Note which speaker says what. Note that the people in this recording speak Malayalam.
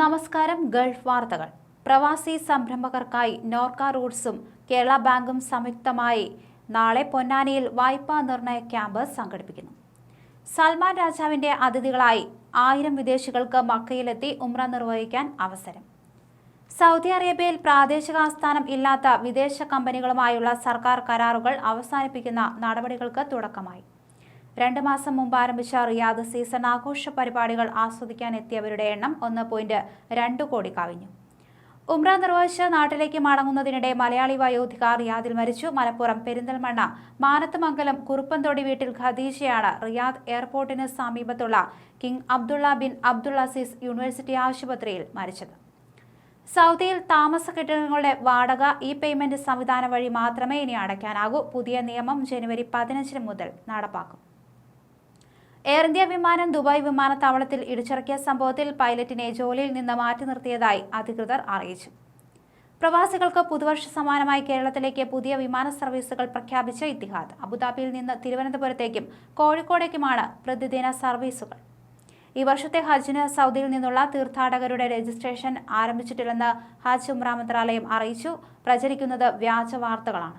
Speaker 1: നമസ്കാരം ഗൾഫ് വാർത്തകൾ. പ്രവാസി സംരംഭകർക്കായി നോർക്ക റൂട്ട്സും കേരള ബാങ്കും സംയുക്തമായി നാളെ പൊന്നാനിയിൽ വായ്പാ നിർണയ ക്യാമ്പ് സംഘടിപ്പിക്കുന്നു. സൽമാൻ രാജാവിന്റെ അതിഥികളായി ആയിരം വിദേശികൾക്ക് മക്കയിലെത്തി ഉമ്ര നിർവഹിക്കാൻ അവസരം. സൗദി അറേബ്യയിൽ പ്രാദേശിക ആസ്ഥാനം ഇല്ലാത്ത വിദേശ കമ്പനികളുമായുള്ള സർക്കാർ കരാറുകൾ അവസാനിപ്പിക്കുന്ന നടപടികൾക്ക് തുടക്കമായി. രണ്ട് മാസം മുമ്പ് ആരംഭിച്ച റിയാദ് സീസൺ ആഘോഷ പരിപാടികൾ ആസ്വദിക്കാൻ എത്തിയവരുടെ എണ്ണം ഒന്ന് പോയിന്റ് രണ്ട് കോടി കവിഞ്ഞു. ഉംറ നിർവഹിച്ച് നാട്ടിലേക്ക് മടങ്ങുന്നതിനിടെ മലയാളി വയോധിക റിയാദിൽ മരിച്ചു. മലപ്പുറം പെരിന്തൽമണ്ണ മാനത്തുമംഗലം കുറുപ്പന്തൊടി വീട്ടിൽ ഖദീജയാണ് റിയാദ് എയർപോർട്ടിന് സമീപത്തുള്ള King Abdullah bin Abdul Aziz University ആശുപത്രിയിൽ മരിച്ചത്. സൗദിയിൽ താമസ കെട്ടിടങ്ങളുടെ വാടക ഇ പേയ്മെന്റ് സംവിധാനം വഴി മാത്രമേ ഇനി അടയ്ക്കാനാകൂ. പുതിയ നിയമം ജനുവരി പതിനഞ്ചിന് മുതൽ നടപ്പാക്കും. എയർ ഇന്ത്യ വിമാനം ദുബായ് വിമാനത്താവളത്തിൽ ഇടിച്ചിറക്കിയ സംഭവത്തിൽ പൈലറ്റിനെ ജോലിയിൽ നിന്ന് മാറ്റി നിർത്തിയതായി അധികൃതർ അറിയിച്ചു. പ്രവാസികൾക്ക് പുതുവർഷ സമാനമായി കേരളത്തിലേക്ക് പുതിയ വിമാന സർവീസുകൾ പ്രഖ്യാപിച്ച ഇത്തിഹാദ്. അബുദാബിയിൽ നിന്ന് തിരുവനന്തപുരത്തേക്കും കോഴിക്കോടേക്കുമാണ് പ്രതിദിന സർവീസുകൾ. ഈ വർഷത്തെ ഹജ്ജിന് സൗദിയിൽ നിന്നുള്ള തീർത്ഥാടകരുടെ രജിസ്ട്രേഷൻ ആരംഭിച്ചിട്ടില്ലെന്ന് ഹജ്ജ് ഉംറ മന്ത്രാലയം അറിയിച്ചു. പ്രചരിക്കുന്നത് വ്യാജ വാർത്തകളാണ്.